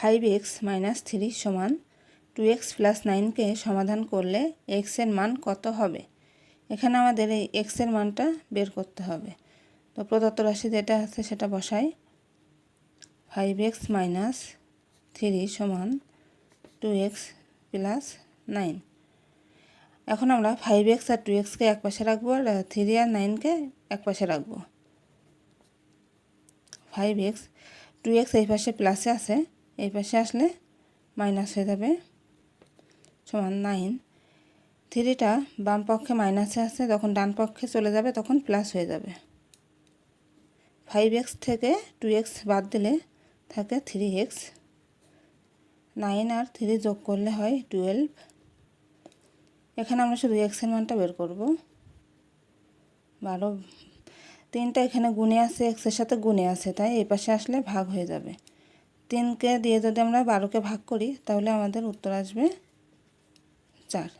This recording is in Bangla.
ফাইভ এক্স মাইনাস থ্রি সমান টু এক্স প্লাস নাইনকে সমাধান করলে এক্সের মান কত হবে? এখানে আমাদের এই এক্সের মানটা বের করতে হবে। তো প্রদত্ত রাশি যেটা আছে সেটা বসাই। ফাইভ এক্স মাইনাস থ্রি সমান টু এক্স প্লাস নাইন। এখন আমরা ফাইভ এক্স আর টু এক্সকে এক পাশে রাখব আর থ্রি আর নাইনকে এক পাশে রাখব। ফাইভ এক্স, টু এক্স এই পাশে প্লাসে আছে। এই পাশে আসলে মাইনাস হয়ে যাবে সমান নাইন থ্রিটা বাম পক্ষে মাইনাসে আছে যখন ডান পক্ষে চলে যাবে, তখন প্লাস হয়ে যাবে। ফাইভ এক্স থেকে টু এক্স বাদ দিলে থাকে থ্রি এক্স নাইন আর থ্রি যোগ করলে হয় টুয়েলভ এখানে আমরা শুধু এক্সের মানটা বের করব। বারো। তিনটা এখানে গুণে আছে এক্সের সাথে গুণে আছে, তাই এই পাশে আসলে ভাগ হয়ে যাবে। তিনকে দিয়ে যদি আমরা বারোকে ভাগ করি তাহলে আমাদের উত্তর আসবে চার।